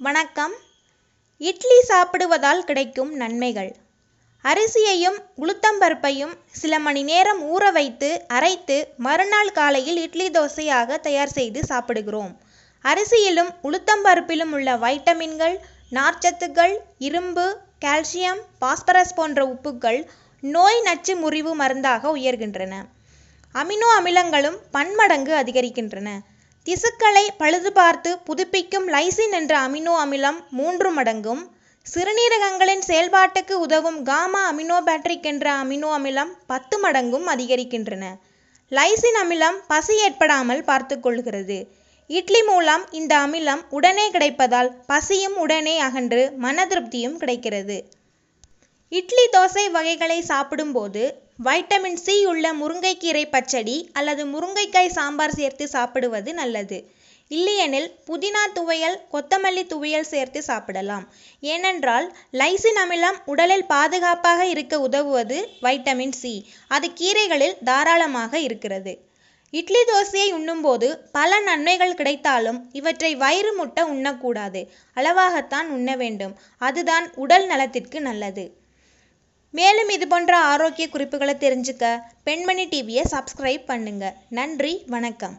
வணக்கம். இட்லி சாப்பிடுவதால் கிடைக்கும் நன்மைகள். அரிசியையும் உளுத்தம்பருப்பையும் சில மணி நேரம் ஊற வைத்து அரைத்து மறுநாள் காலையில் இட்லி தோசையாக தயார் செய்து சாப்பிடுகிறோம். அரிசியிலும் உளுத்தம்பருப்பிலும் உள்ள வைட்டமின்கள் நார்ச்சத்துக்கள் இரும்பு கால்சியம் பாஸ்பரஸ் போன்ற உப்புக்கள் நோய் நச்சு முறிவு மருந்தாக உயர்கின்றன. அமினோ அமிலங்களும் பன்மடங்கு அதிகரிக்கின்றன. திசுக்களை பழுது பார்த்து புதுப்பிக்கும் லைசின் என்ற அமினோ அமிலம் மூன்று மடங்கும். சிறுநீரகங்களின் செயல்பாட்டுக்கு உதவும் காமா அமினோபேட்ரிக் என்ற அமினோ அமிலம் பத்து மடங்கும் அதிகரிக்கின்றன. லைசின் அமிலம் பசி ஏற்படாமல் பார்த்துக்கொள்கிறது இட்லி மூலம் இந்த அமிலம் உடனே கிடைப்பதால் பசியும் உடனே அகன்று மன திருப்தியும் கிடைக்கிறது. இட்லி தோசை வகைகளை சாப்பிடும்போது வைட்டமின் சி உள்ள முருங்கைக்கீரை பச்சடி அல்லது முருங்கைக்காய் சாம்பார் சேர்த்து சாப்பிடுவது நல்லது. இல்லையெனில் புதினா துவையல் கொத்தமல்லி துவையல் சேர்த்து சாப்பிடலாம். ஏனென்றால் லைசின் அமிலம் உடலில் பாதுகாப்பாக இருக்க உதவுவது வைட்டமின் சி அது கீரைகளில் தாராளமாக இருக்கிறது. இட்லி தோசையை உண்ணும்போது பல நன்மைகள் கிடைத்தாலும் இவற்றை வயிறு முட்ட உண்ணக்கூடாது. அளவாகத்தான் உண்ண வேண்டும். அதுதான் உடல் நலத்திற்கு நல்லது. மேலும் இது போன்ற ஆரோக்கிய குறிப்புகளை தெரிஞ்சுக்க பெண்மணி டிவியை சப்ஸ்கிரைப் பண்ணுங்கள் நன்றி வணக்கம்.